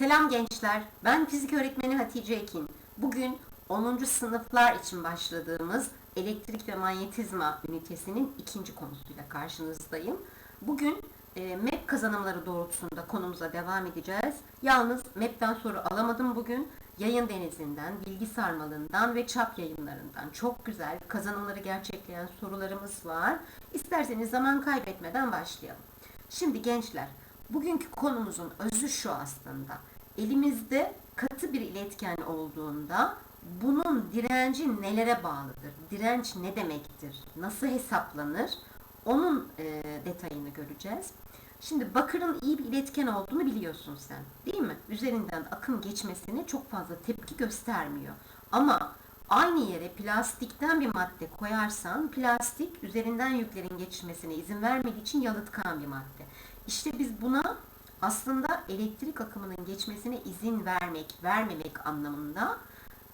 Selam gençler, ben fizik öğretmeni Hatice Ekin. Bugün 10. sınıflar için başladığımız elektrik ve manyetizma ünitesinin ikinci konusuyla karşınızdayım. Bugün e, MEP kazanımları doğrultusunda konumuza devam edeceğiz. Yalnız MEP'ten soru alamadım bugün. Yayın Denizi'nden, Bilgi Sarmalı'ndan ve Çap yayınlarından çok güzel kazanımları gerçekleyen sorularımız var. İsterseniz zaman kaybetmeden başlayalım. Şimdi gençler, bugünkü konumuzun özü şu aslında. Elimizde katı bir iletken olduğunda bunun direnci nelere bağlıdır? Direnç ne demektir? Nasıl hesaplanır? Onun e, detayını göreceğiz. Şimdi bakırın iyi bir iletken olduğunu biliyorsun sen. Değil mi? Üzerinden akım geçmesine çok fazla tepki göstermiyor. Ama aynı yere plastikten bir madde koyarsan plastik üzerinden yüklerin geçmesine izin vermediği için yalıtkan bir madde. İşte biz buna aslında elektrik akımının geçmesine izin vermek, vermemek anlamında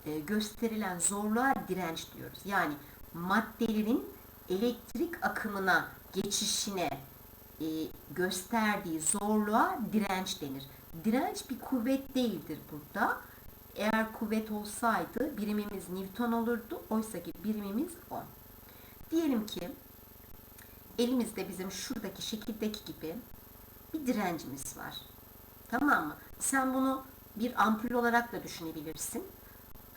e, gösterilen zorluğa direnç diyoruz. Yani maddelerin elektrik akımına geçişine e, gösterdiği zorluğa direnç denir. Direnç bir kuvvet değildir burada. Eğer kuvvet olsaydı birimimiz Newton olurdu. Oysa ki birimimiz Ohm. Diyelim ki elimizde bizim şuradaki şekildeki gibi bir direncimiz var. Tamam mı? Sen bunu bir ampul olarak da düşünebilirsin.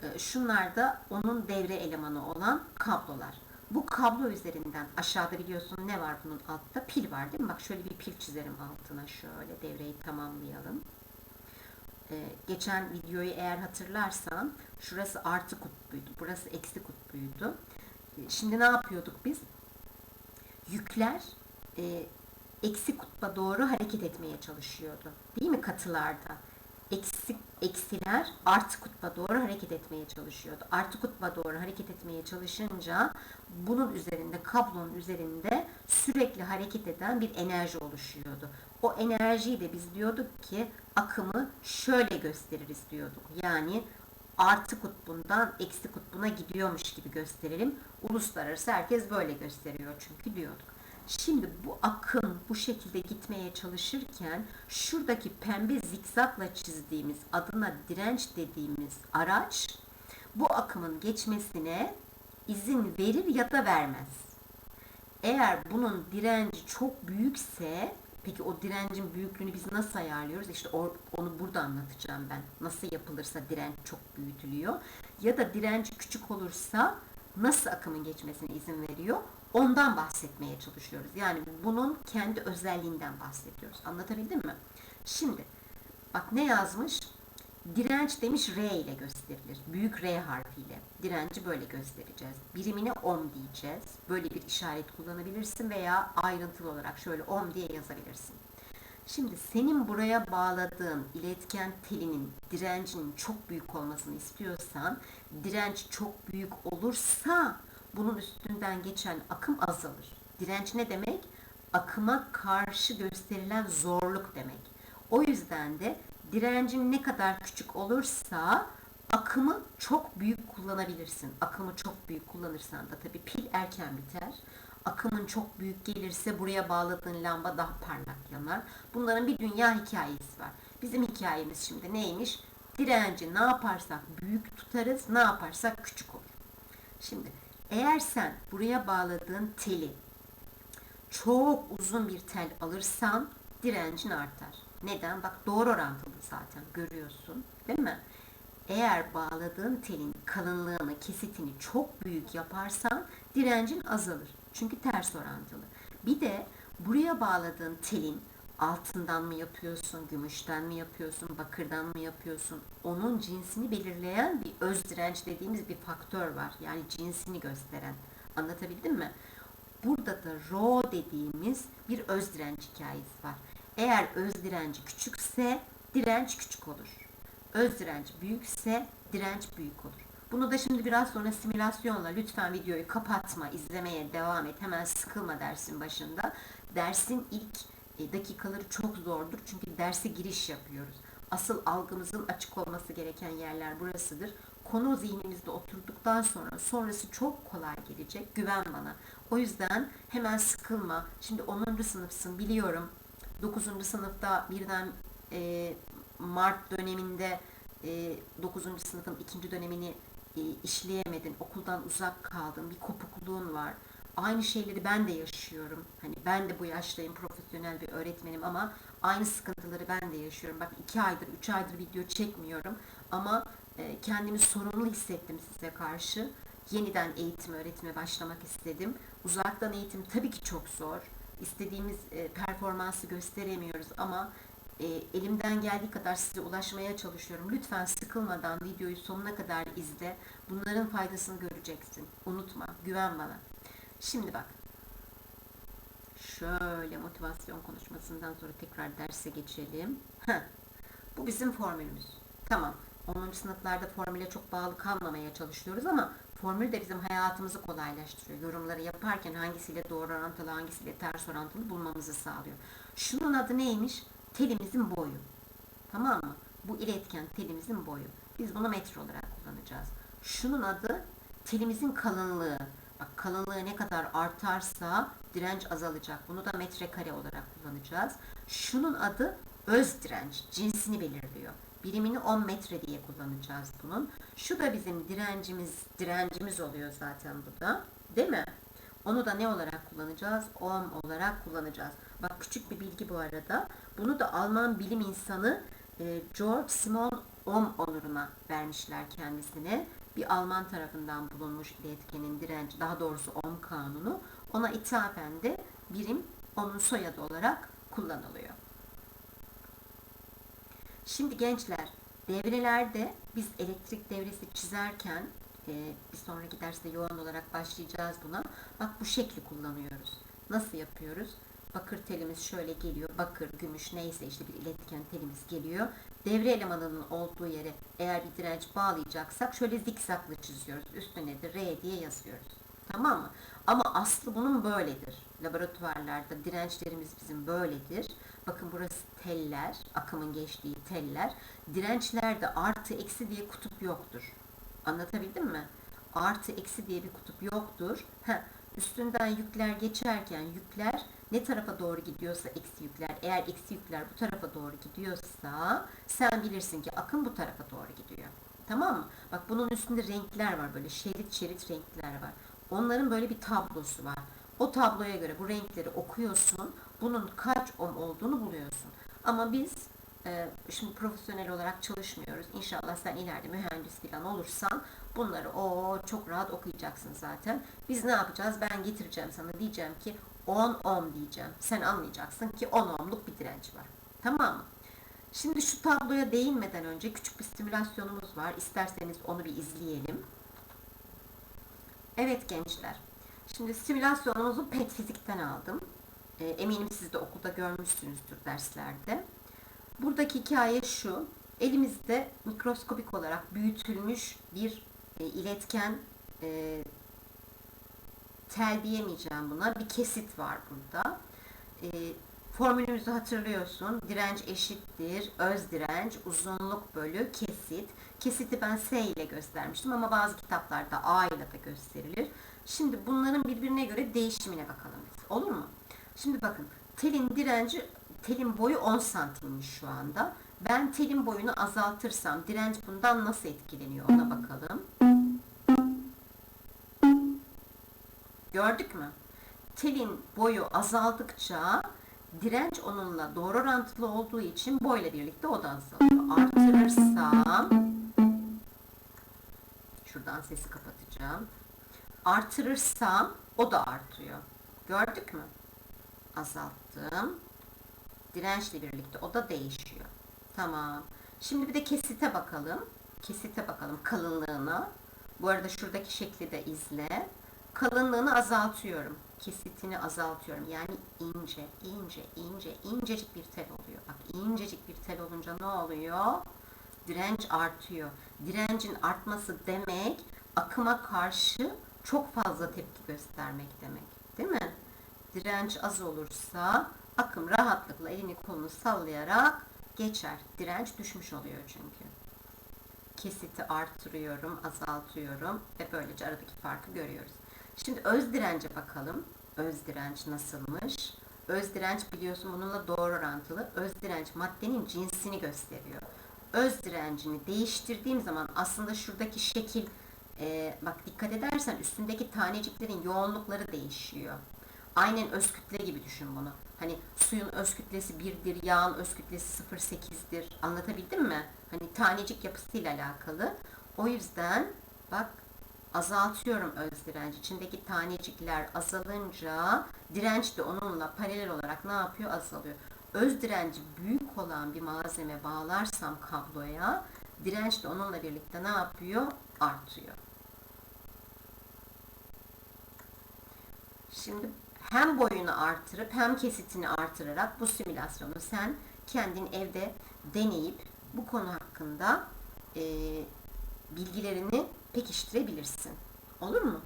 Ee, Şunlar da onun devre elemanı olan kablolar. Bu kablo üzerinden aşağıda biliyorsun ne var bunun altta? Pil var değil mi? Bak şöyle bir pil çizerim altına şöyle devreyi tamamlayalım. Ee, geçen videoyu eğer hatırlarsan şurası artı kutbuydu. Burası eksi kutbuydu. Ee, Şimdi ne yapıyorduk biz? Yükler e, eksi kutba doğru hareket etmeye çalışıyordu. Değil mi katılarda? Eksi, eksiler artı kutba doğru hareket etmeye çalışıyordu. Artı kutba doğru hareket etmeye çalışınca bunun üzerinde, kablonun üzerinde sürekli hareket eden bir enerji oluşuyordu. O enerjiyi de biz diyorduk ki akımı şöyle gösteririz diyorduk. Yani artı kutbundan eksi kutbuna gidiyormuş gibi gösterelim. Uluslararası herkes böyle gösteriyor çünkü diyorduk. Şimdi bu akım bu şekilde gitmeye çalışırken şuradaki pembe zikzakla çizdiğimiz adına direnç dediğimiz araç bu akımın geçmesine izin verir ya da vermez. Eğer bunun direnci çok büyükse peki o direncin büyüklüğünü biz nasıl ayarlıyoruz? İşte onu burada anlatacağım ben. Nasıl yapılırsa direnç çok büyütülüyor. Ya da direnci küçük olursa nasıl akımın geçmesine izin veriyor? Ondan bahsetmeye çalışıyoruz. Yani bunun kendi özelliğinden bahsediyoruz. Anlatabildim mi? Şimdi bak ne yazmış? Direnç demiş R ile gösterilir. Büyük R harfiyle. Direnci böyle göstereceğiz. Birimine ohm diyeceğiz. Böyle bir işaret kullanabilirsin veya ayrıntılı olarak şöyle ohm diye yazabilirsin. Şimdi senin buraya bağladığın iletken telinin direncinin çok büyük olmasını istiyorsan, direnç çok büyük olursa bunun üstünden geçen akım azalır. Direnç ne demek? Akıma karşı gösterilen zorluk demek. O yüzden de direncin ne kadar küçük olursa akımı çok büyük kullanabilirsin. Akımı çok büyük kullanırsan da tabii pil erken biter. Akımın çok büyük gelirse buraya bağladığın lamba daha parlak yanar. Bunların bir dünya hikayesi var. Bizim hikayemiz şimdi neymiş? Direnci ne yaparsak büyük tutarız, ne yaparsak küçük olur. Şimdi eğer sen buraya bağladığın teli çok uzun bir tel alırsan direncin artar. Neden? Bak doğru orantılı zaten görüyorsun değil mi? Eğer bağladığın telin kalınlığını, kesitini çok büyük yaparsan direncin azalır. Çünkü ters orantılı. Bir de buraya bağladığın telin altından mı yapıyorsun, gümüşten mi yapıyorsun, bakırdan mı yapıyorsun? Onun cinsini belirleyen bir öz direnç dediğimiz bir faktör var. Yani cinsini gösteren. Anlatabildim mi? Burada da rho dediğimiz bir öz direnç hikayesi var. Eğer öz direnci küçükse direnç küçük olur. Öz direnç büyükse direnç büyük olur. Bunu da şimdi biraz sonra simülasyonla lütfen videoyu kapatma, izlemeye devam et. Hemen sıkılma dersin başında. Dersin ilk dakikaları çok zordur çünkü derse giriş yapıyoruz. Asıl algımızın açık olması gereken yerler burasıdır. Konu zihnimizde oturduktan sonra sonrası çok kolay gelecek. Güven bana. O yüzden hemen sıkılma. Şimdi 10. sınıfsın biliyorum. 9. sınıfta birden e, Mart döneminde e, 9. sınıfın ikinci dönemini e, işleyemedin, okuldan uzak kaldın, bir kopukluğun var. Aynı şeyleri ben de yaşıyorum. Hani ben de bu yaştayım, profesyonel bir öğretmenim ama aynı sıkıntıları ben de yaşıyorum. Bak iki aydır, üç aydır video çekmiyorum ama e, kendimi sorumlu hissettim size karşı. Yeniden eğitim öğretime başlamak istedim. Uzaktan eğitim tabii ki çok zor. İstediğimiz e, performansı gösteremiyoruz ama e, elimden geldiği kadar size ulaşmaya çalışıyorum. Lütfen sıkılmadan videoyu sonuna kadar izle. Bunların faydasını göreceksin. Unutma, güven bana. Şimdi bak. Şöyle motivasyon konuşmasından sonra tekrar derse geçelim. Heh. Bu bizim formülümüz. Tamam. 10. sınıflarda formüle çok bağlı kalmamaya çalışıyoruz ama formül de bizim hayatımızı kolaylaştırıyor. Yorumları yaparken hangisiyle doğru orantılı, hangisiyle ters orantılı bulmamızı sağlıyor. Şunun adı neymiş? Telimizin boyu. Tamam mı? Bu iletken telimizin boyu. Biz bunu metre olarak kullanacağız. Şunun adı telimizin kalınlığı. Kalınlığı ne kadar artarsa direnç azalacak. Bunu da metrekare olarak kullanacağız. Şunun adı öz direnç. Cinsini belirliyor. Birimini 10 metre diye kullanacağız bunun. Şu da bizim direncimiz, direncimiz oluyor zaten bu da. Değil mi? Onu da ne olarak kullanacağız? Ohm olarak kullanacağız. Bak küçük bir bilgi bu arada. Bunu da Alman bilim insanı e, George Simon Ohm onuruna vermişler kendisine. Bir Alman tarafından bulunmuş iletkenin direnci, daha doğrusu Ohm kanunu. Ona ithafen de birim onun soyadı olarak kullanılıyor. Şimdi gençler, devrelerde biz elektrik devresi çizerken e, bir sonraki derste yoğun olarak başlayacağız buna. Bak bu şekli kullanıyoruz. Nasıl yapıyoruz? Bakır telimiz şöyle geliyor. Bakır, gümüş neyse işte bir iletken telimiz geliyor. Devre elemanının olduğu yere eğer bir direnç bağlayacaksak şöyle zikzaklı çiziyoruz. Üstüne de R diye yazıyoruz. Tamam mı? Ama aslı bunun böyledir. Laboratuvarlarda dirençlerimiz bizim böyledir. Bakın burası teller, akımın geçtiği teller. Dirençlerde artı eksi diye kutup yoktur. Anlatabildim mi? Artı eksi diye bir kutup yoktur. Heh, üstünden yükler geçerken yükler ne tarafa doğru gidiyorsa eksi yükler, eğer eksi yükler bu tarafa doğru gidiyorsa sen bilirsin ki akım bu tarafa doğru gidiyor. Tamam mı? Bak bunun üstünde renkler var böyle şerit şerit renkler var. Onların böyle bir tablosu var. O tabloya göre bu renkleri okuyorsun. Bunun kaç ohm olduğunu buluyorsun. Ama biz e, şimdi profesyonel olarak çalışmıyoruz. İnşallah sen ileride mühendis falan olursan bunları o çok rahat okuyacaksın zaten. Biz ne yapacağız? Ben getireceğim sana diyeceğim ki 10 ohm diyeceğim. Sen anlayacaksın ki 10 ohmluk bir direnç var. Tamam mı? Şimdi şu tabloya değinmeden önce küçük bir simülasyonumuz var. İsterseniz onu bir izleyelim. Evet gençler. Şimdi simülasyonumuzu PET fizikten aldım. E, eminim siz de okulda görmüşsünüzdür derslerde. Buradaki hikaye şu. Elimizde mikroskopik olarak büyütülmüş bir e, iletken e, tel diyemeyeceğim buna. Bir kesit var burada. E, formülümüzü hatırlıyorsun. Direnç eşittir. Öz direnç uzunluk bölü kesit. Kesiti ben S ile göstermiştim ama bazı kitaplarda A ile de gösterilir. Şimdi bunların birbirine göre değişimine bakalım. Olur mu? Şimdi bakın telin direnci telin boyu 10 santimmiş şu anda. Ben telin boyunu azaltırsam direnç bundan nasıl etkileniyor ona bakalım. Gördük mü? Telin boyu azaldıkça direnç onunla doğru orantılı olduğu için boyla birlikte o da azalıyor. Artırırsam şuradan sesi kapatacağım. Artırırsam o da artıyor. Gördük mü? Azalttım. Dirençle birlikte o da değişiyor. Tamam. Şimdi bir de kesite bakalım. Kesite bakalım kalınlığına. Bu arada şuradaki şekli de izle. Kalınlığını azaltıyorum. Kesitini azaltıyorum. Yani ince, ince, ince, incecik bir tel oluyor. Bak incecik bir tel olunca ne oluyor? Direnç artıyor. Direncin artması demek akıma karşı çok fazla tepki göstermek demek. Değil mi? Direnç az olursa akım rahatlıkla elini kolunu sallayarak geçer. Direnç düşmüş oluyor çünkü. Kesiti artırıyorum, azaltıyorum ve böylece aradaki farkı görüyoruz. Şimdi öz dirence bakalım. Öz direnç nasılmış? Öz direnç biliyorsun bununla doğru orantılı. Öz direnç maddenin cinsini gösteriyor. öz direncini değiştirdiğim zaman aslında şuradaki şekil e, bak dikkat edersen üstündeki taneciklerin yoğunlukları değişiyor. Aynen öz kütle gibi düşün bunu. Hani suyun öz kütlesi 1'dir, yağın öz kütlesi 0.8'dir. Anlatabildim mi? Hani tanecik yapısıyla alakalı. O yüzden bak azaltıyorum öz direnci. İçindeki tanecikler azalınca direnç de onunla paralel olarak ne yapıyor? Azalıyor. Öz direnci büyük olan bir malzeme bağlarsam kabloya direnç de onunla birlikte ne yapıyor? Artıyor. Şimdi hem boyunu artırıp hem kesitini artırarak bu simülasyonu sen kendin evde deneyip bu konu hakkında e, bilgilerini pekiştirebilirsin. Olur mu?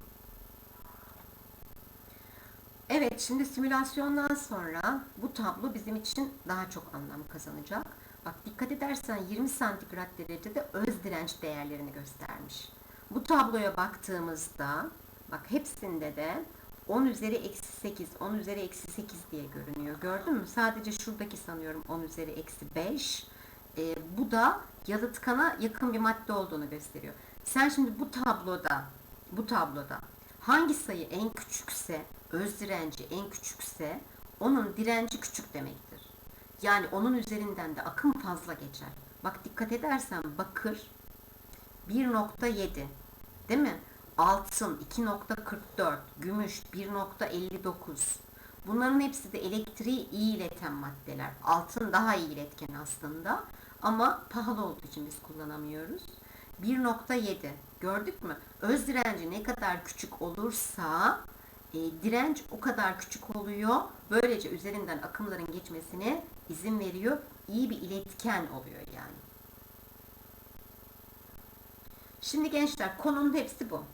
Evet, şimdi simülasyondan sonra bu tablo bizim için daha çok anlam kazanacak. Bak dikkat edersen 20 santigrat derecede öz direnç değerlerini göstermiş. Bu tabloya baktığımızda bak hepsinde de 10 üzeri eksi 8, 10 üzeri eksi 8 diye görünüyor. Gördün mü? Sadece şuradaki sanıyorum 10 üzeri eksi 5. E, bu da yalıtkana yakın bir madde olduğunu gösteriyor. Sen şimdi bu tabloda, bu tabloda hangi sayı en küçükse, öz direnci en küçükse onun direnci küçük demektir. Yani onun üzerinden de akım fazla geçer. Bak dikkat edersen bakır 1.7 değil mi? Altın 2.44, gümüş 1.59. Bunların hepsi de elektriği iyi ileten maddeler. Altın daha iyi iletken aslında ama pahalı olduğu için biz kullanamıyoruz. 1.7 gördük mü? Öz direnci ne kadar küçük olursa e, direnç o kadar küçük oluyor. Böylece üzerinden akımların geçmesine izin veriyor. İyi bir iletken oluyor yani. Şimdi gençler konunun hepsi bu.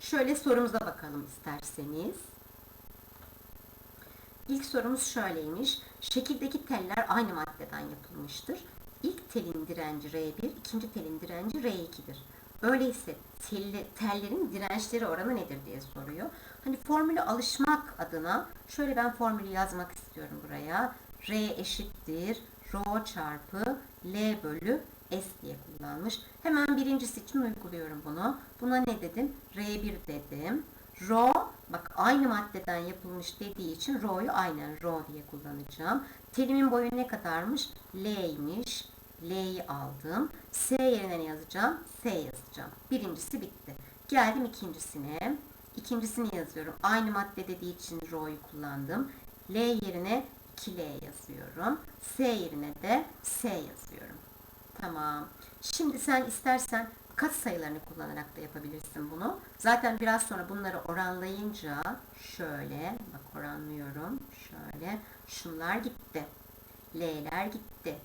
Şöyle sorumuza bakalım isterseniz. İlk sorumuz şöyleymiş. Şekildeki teller aynı maddeden yapılmıştır. İlk telin direnci R1, ikinci telin direnci R2'dir. Öyleyse telli, tellerin dirençleri oranı nedir diye soruyor. Hani formülü alışmak adına şöyle ben formülü yazmak istiyorum buraya. R eşittir Rho çarpı L bölü S diye kullanmış. Hemen birincisi için uyguluyorum bunu. Buna ne dedim? R1 dedim. Rho, bak aynı maddeden yapılmış dediği için Rho'yu aynen Rho diye kullanacağım. Telimin boyu ne kadarmış? L'ymiş. L'yi aldım. S yerine ne yazacağım? S yazacağım. Birincisi bitti. Geldim ikincisine. İkincisini yazıyorum. Aynı madde dediği için Rho'yu kullandım. L yerine 2L yazıyorum. S yerine de S yazıyorum. Tamam. Şimdi sen istersen kat sayılarını kullanarak da yapabilirsin bunu. Zaten biraz sonra bunları oranlayınca şöyle bak oranlıyorum. Şöyle şunlar gitti. L'ler gitti.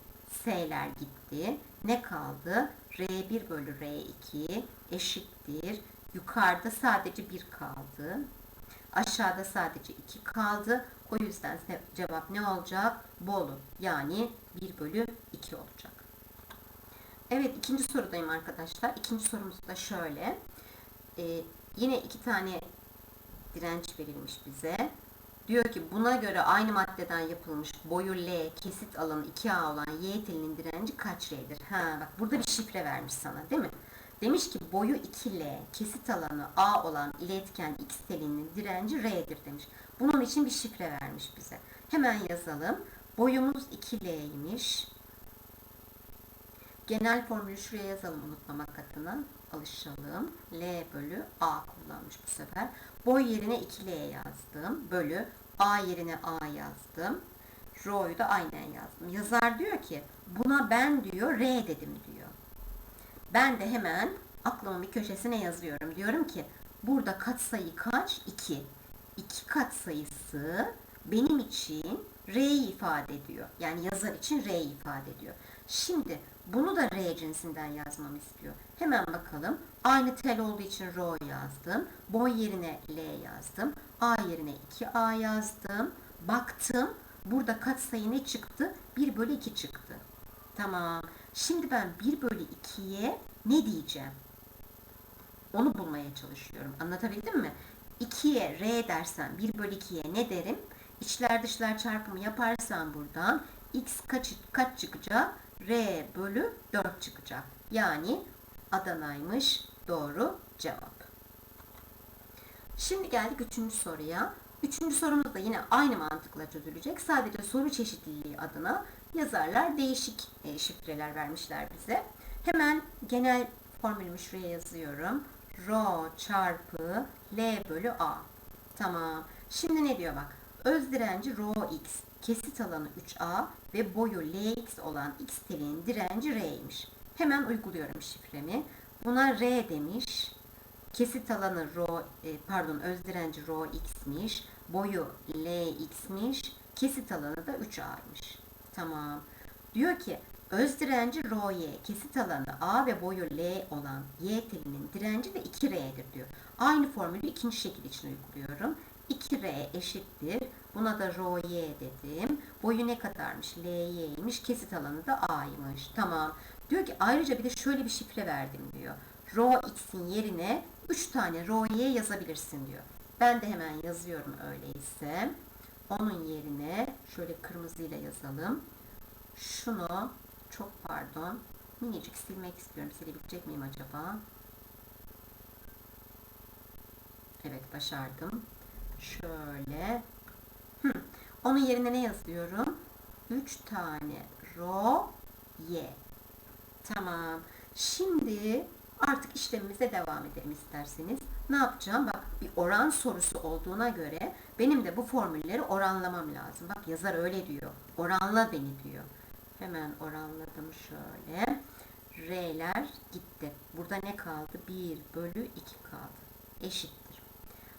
S'ler gitti. Ne kaldı? R1 bölü R2 eşittir. Yukarıda sadece 1 kaldı. Aşağıda sadece 2 kaldı. O yüzden cevap ne olacak? Bolu. Yani 1 bölü 2 olacak. Evet ikinci sorudayım arkadaşlar. İkinci sorumuz da şöyle. Ee, yine iki tane direnç verilmiş bize. Diyor ki buna göre aynı maddeden yapılmış boyu L, kesit alanı 2A olan Y telinin direnci kaç R'dir? Ha bak burada bir şifre vermiş sana değil mi? Demiş ki boyu 2L, kesit alanı A olan iletken X telinin direnci R'dir demiş. Bunun için bir şifre vermiş bize. Hemen yazalım. Boyumuz 2L'ymiş. Genel formülü şuraya yazalım unutmamak adına. Alışalım. L bölü A kullanmış bu sefer. Boy yerine 2L yazdım. Bölü A yerine A yazdım. Rho'yu da aynen yazdım. Yazar diyor ki buna ben diyor R dedim diyor. Ben de hemen aklımın bir köşesine yazıyorum. Diyorum ki burada katsayı kaç? 2. 2 katsayısı benim için R'yi ifade ediyor. Yani yazar için R'yi ifade ediyor. Şimdi bunu da R cinsinden yazmamı istiyor. Hemen bakalım. Aynı tel olduğu için Rho yazdım. Boy yerine L yazdım. A yerine 2A yazdım. Baktım. Burada katsayı ne çıktı? 1 bölü 2 çıktı. Tamam. Şimdi ben 1 bölü 2'ye ne diyeceğim? Onu bulmaya çalışıyorum. Anlatabildim mi? 2'ye R dersen 1 bölü 2'ye ne derim? İçler dışlar çarpımı yaparsan buradan x kaç, kaç çıkacak? R bölü 4 çıkacak. Yani Adana'ymış doğru cevap. Şimdi geldik üçüncü soruya. Üçüncü sorumuz da yine aynı mantıkla çözülecek. Sadece soru çeşitliliği adına yazarlar değişik e, şifreler vermişler bize. Hemen genel formülümü şuraya yazıyorum. Rho çarpı L bölü A. Tamam. Şimdi ne diyor bak. Öz direnci rho x, kesit alanı 3a ve boyu lx olan x telinin direnci r'ymiş. Hemen uyguluyorum şifremi. Buna r demiş. Kesit alanı rho, e, pardon öz direnci rho x'miş. Boyu lx'miş. Kesit alanı da 3a'ymış. Tamam. Diyor ki öz direnci rho y, kesit alanı a ve boyu l olan y telinin direnci de 2r'dir diyor. Aynı formülü ikinci şekil için uyguluyorum. 2R eşittir. Buna da rho dedim. Boyu ne kadarmış? Ly'ymiş. Kesit alanı da a'ymış. Tamam. Diyor ki ayrıca bir de şöyle bir şifre verdim diyor. Rho x'in yerine 3 tane rho yazabilirsin diyor. Ben de hemen yazıyorum öyleyse. Onun yerine şöyle kırmızıyla yazalım. Şunu çok pardon minicik silmek istiyorum. Silebilecek miyim acaba? Evet başardım. Şöyle. Hı. Onun yerine ne yazıyorum? 3 tane ro y. Tamam. Şimdi artık işlemimize devam edelim isterseniz. Ne yapacağım? Bak bir oran sorusu olduğuna göre benim de bu formülleri oranlamam lazım. Bak yazar öyle diyor. Oranla beni diyor. Hemen oranladım şöyle. R'ler gitti. Burada ne kaldı? 1 bölü 2 kaldı. Eşittir.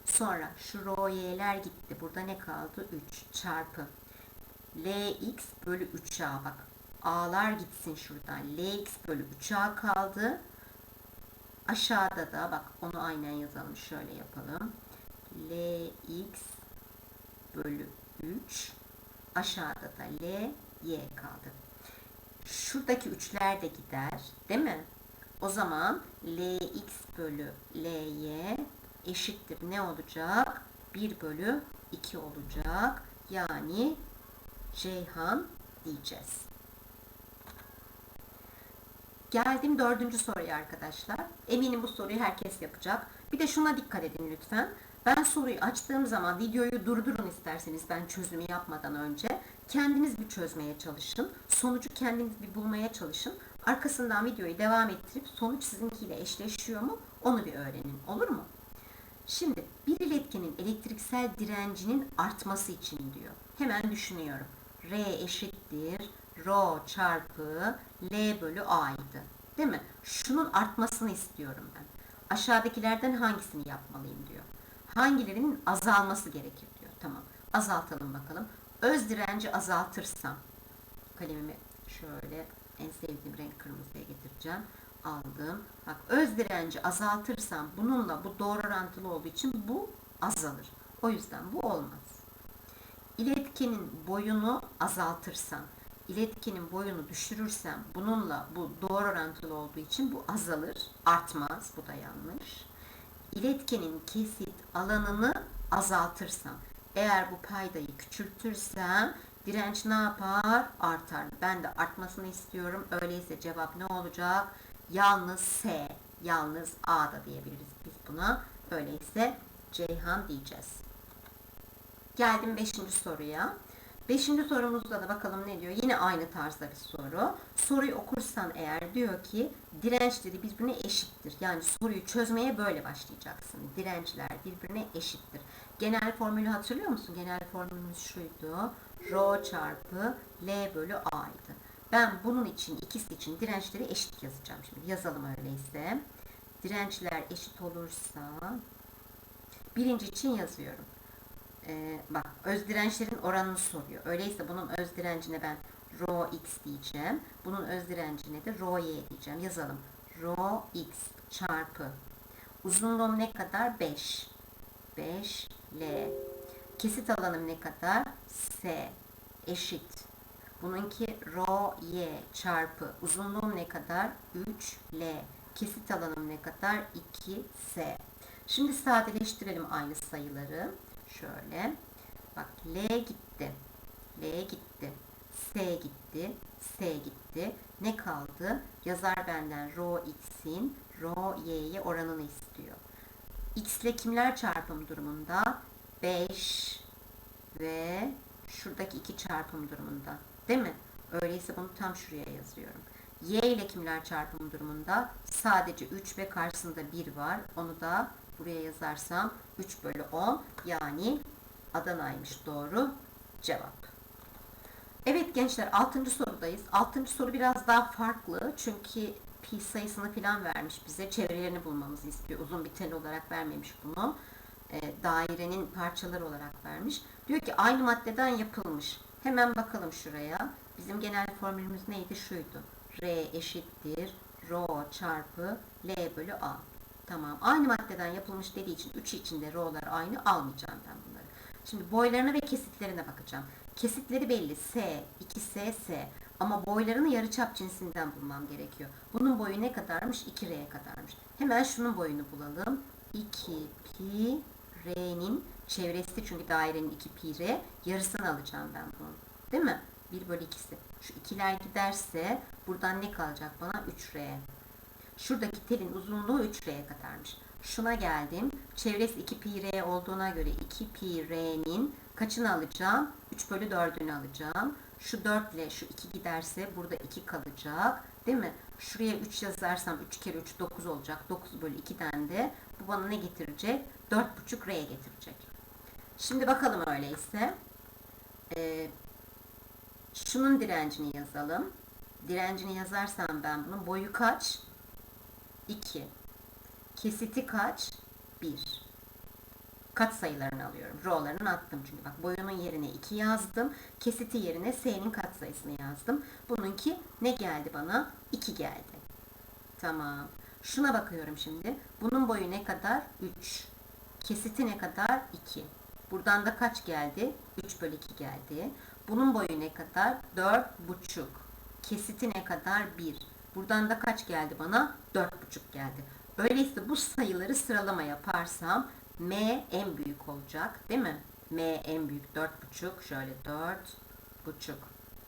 Sonra şu rho y'ler gitti. Burada ne kaldı? 3 çarpı lx bölü 3a bak. A'lar gitsin şuradan. lx bölü 3a kaldı. Aşağıda da bak onu aynen yazalım. Şöyle yapalım. lx bölü 3 aşağıda da l y kaldı. Şuradaki üçler de gider. Değil mi? O zaman lx bölü ly eşittir ne olacak? 1 bölü 2 olacak. Yani Ceyhan diyeceğiz. Geldim dördüncü soruya arkadaşlar. Eminim bu soruyu herkes yapacak. Bir de şuna dikkat edin lütfen. Ben soruyu açtığım zaman videoyu durdurun isterseniz ben çözümü yapmadan önce. Kendiniz bir çözmeye çalışın. Sonucu kendiniz bir bulmaya çalışın. Arkasından videoyu devam ettirip sonuç sizinkiyle eşleşiyor mu onu bir öğrenin. Olur mu? Şimdi bir iletkinin elektriksel direncinin artması için diyor. Hemen düşünüyorum. R eşittir rho çarpı L bölü A'ydı. Değil mi? Şunun artmasını istiyorum ben. Aşağıdakilerden hangisini yapmalıyım diyor. Hangilerinin azalması gerekir diyor. Tamam. Azaltalım bakalım. Öz direnci azaltırsam kalemimi şöyle en sevdiğim renk kırmızıya getireceğim aldım. Bak öz direnci azaltırsam bununla bu doğru orantılı olduğu için bu azalır. O yüzden bu olmaz. İletkenin boyunu azaltırsam, iletkenin boyunu düşürürsem bununla bu doğru orantılı olduğu için bu azalır, artmaz. Bu da yanlış. İletkenin kesit alanını azaltırsam, eğer bu paydayı küçültürsem direnç ne yapar? Artar. Ben de artmasını istiyorum. Öyleyse cevap ne olacak? Yalnız S, yalnız A da diyebiliriz biz buna. Öyleyse Ceyhan diyeceğiz. Geldim 5. soruya. Beşinci sorumuzda da bakalım ne diyor. Yine aynı tarzda bir soru. Soruyu okursan eğer diyor ki dirençleri birbirine eşittir. Yani soruyu çözmeye böyle başlayacaksın. Dirençler birbirine eşittir. Genel formülü hatırlıyor musun? Genel formülümüz şuydu. Rho çarpı L bölü A'ydı. Ben bunun için ikisi için dirençleri eşit yazacağım. Şimdi yazalım öyleyse. Dirençler eşit olursa birinci için yazıyorum. Ee, bak öz dirençlerin oranını soruyor. Öyleyse bunun öz direncine ben rho x diyeceğim. Bunun öz direncine de rho y diyeceğim. Yazalım. Rho x çarpı uzunluğum ne kadar? 5. 5 L. Kesit alanım ne kadar? S eşit Bununki rho y çarpı uzunluğum ne kadar? 3L. Kesit alanım ne kadar? 2S. Şimdi sadeleştirelim aynı sayıları. Şöyle. Bak L gitti. L gitti. S gitti, S gitti. Ne kaldı? Yazar benden rho x'in rho y'ye oranını istiyor. X ile kimler çarpım durumunda? 5 ve şuradaki 2 çarpım durumunda. Değil mi? Öyleyse bunu tam şuraya yazıyorum. Y ile kimler çarpım durumunda? Sadece 3 ve karşısında 1 var. Onu da buraya yazarsam 3 bölü 10 yani Adana'ymış doğru cevap. Evet gençler 6. sorudayız. 6. soru biraz daha farklı çünkü pi sayısını falan vermiş bize. Çevrelerini bulmamızı istiyor. Uzun bir tel olarak vermemiş bunu. E, dairenin parçaları olarak vermiş. Diyor ki aynı maddeden yapılmış. Hemen bakalım şuraya. Bizim genel formülümüz neydi? Şuydu. R eşittir rho çarpı L bölü A. Tamam. Aynı maddeden yapılmış dediği için 3 içinde rho'lar aynı almayacağım ben bunları. Şimdi boylarına ve kesitlerine bakacağım. Kesitleri belli. S, 2S, S. Ama boylarını yarıçap cinsinden bulmam gerekiyor. Bunun boyu ne kadarmış? 2R'ye kadarmış. Hemen şunun boyunu bulalım. 2 pi R'nin çevresi çünkü dairenin 2 pi R. Yarısını alacağım ben bunun. Değil mi? 1 bölü 2'si. Şu ikiler giderse buradan ne kalacak bana? 3R. Şuradaki telin uzunluğu 3R'ye kadarmış. Şuna geldim. Çevresi 2 pi R olduğuna göre 2 pi R'nin kaçını alacağım? 3 bölü 4'ünü alacağım. Şu 4 ile şu 2 giderse burada 2 kalacak. Değil mi? Şuraya 3 yazarsam 3 kere 3 9 olacak. 9 bölü 2'den de bu bana ne getirecek? 4,5 R'ye getirecek. Şimdi bakalım öyleyse. Ee, şunun direncini yazalım. Direncini yazarsam ben bunun boyu kaç? 2. Kesiti kaç? 1. Kat sayılarını alıyorum. R'larını attım çünkü bak boyunun yerine 2 yazdım. Kesiti yerine S'nin kat sayısını yazdım. Bununki ne geldi bana? 2 geldi. Tamam. Şuna bakıyorum şimdi. Bunun boyu ne kadar? 3. Kesiti ne kadar? 2. Buradan da kaç geldi? 3 bölü 2 geldi. Bunun boyu ne kadar? 4,5. Kesiti ne kadar? 1. Buradan da kaç geldi bana? 4,5 geldi. Öyleyse bu sayıları sıralama yaparsam M en büyük olacak değil mi? M en büyük 4,5 şöyle 4,5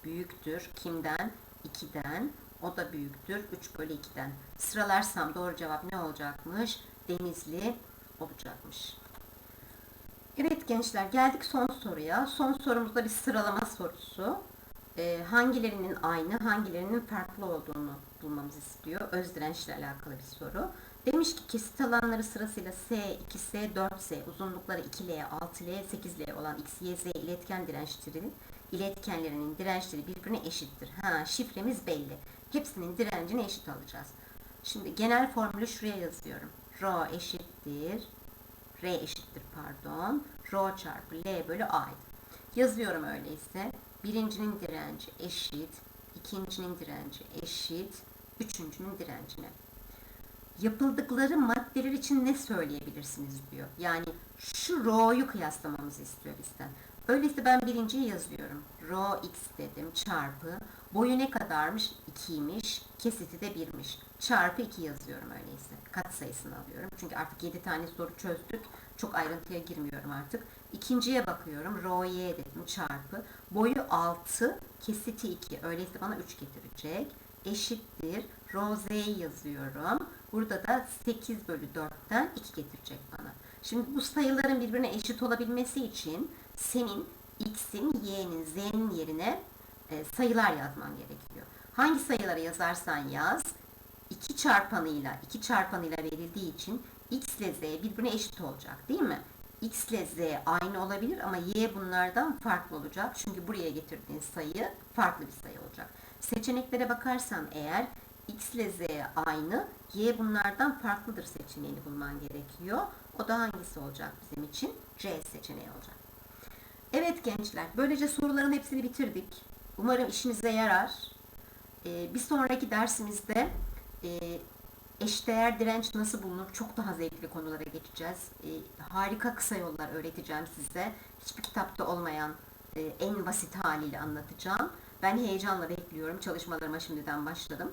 büyüktür. Kimden? 2'den. O da büyüktür. 3 bölü 2'den. Sıralarsam doğru cevap ne olacakmış? Denizli olacakmış. Evet gençler geldik son soruya. Son sorumuzda bir sıralama sorusu. Ee, hangilerinin aynı, hangilerinin farklı olduğunu bulmamızı istiyor. Öz dirençle alakalı bir soru. Demiş ki kesit alanları sırasıyla S, 2S, 4S, uzunlukları 2L, 6L, 8L olan X, Y, Z iletken dirençleri, iletkenlerinin dirençleri birbirine eşittir. Ha, şifremiz belli. Hepsinin direncini eşit alacağız. Şimdi genel formülü şuraya yazıyorum. Rho eşittir, R eşittir pardon, Rho çarpı L bölü A. Yazıyorum öyleyse. Birincinin direnci eşit, ikincinin direnci eşit, üçüncünün direncine yapıldıkları maddeler için ne söyleyebilirsiniz diyor. Yani şu rho'yu kıyaslamamızı istiyor bizden. Öyleyse ben birinciyi yazıyorum. Rho x dedim çarpı. Boyu ne kadarmış? 2'ymiş. Kesiti de 1'miş. Çarpı 2 yazıyorum öyleyse. Kat sayısını alıyorum. Çünkü artık 7 tane soru çözdük. Çok ayrıntıya girmiyorum artık. İkinciye bakıyorum. Rho y dedim çarpı. Boyu 6, kesiti 2. Öyleyse bana 3 getirecek. Eşittir. Rho z'yi yazıyorum. Burada da 8 bölü 4'ten 2 getirecek bana. Şimdi bu sayıların birbirine eşit olabilmesi için senin x'in, y'nin, z'nin yerine e, sayılar yazman gerekiyor. Hangi sayıları yazarsan yaz, 2 çarpanıyla 2 çarpanıyla verildiği için x ile z birbirine eşit olacak değil mi? x ile z aynı olabilir ama y bunlardan farklı olacak. Çünkü buraya getirdiğin sayı farklı bir sayı olacak. Seçeneklere bakarsan eğer x ile z aynı, y bunlardan farklıdır seçeneğini bulman gerekiyor. O da hangisi olacak bizim için? C seçeneği olacak. Evet gençler, böylece soruların hepsini bitirdik. Umarım işinize yarar. Ee, bir sonraki dersimizde e, eşdeğer direnç nasıl bulunur çok daha zevkli konulara geçeceğiz. E, harika kısa yollar öğreteceğim size. Hiçbir kitapta olmayan e, en basit haliyle anlatacağım. Ben heyecanla bekliyorum. Çalışmalarıma şimdiden başladım.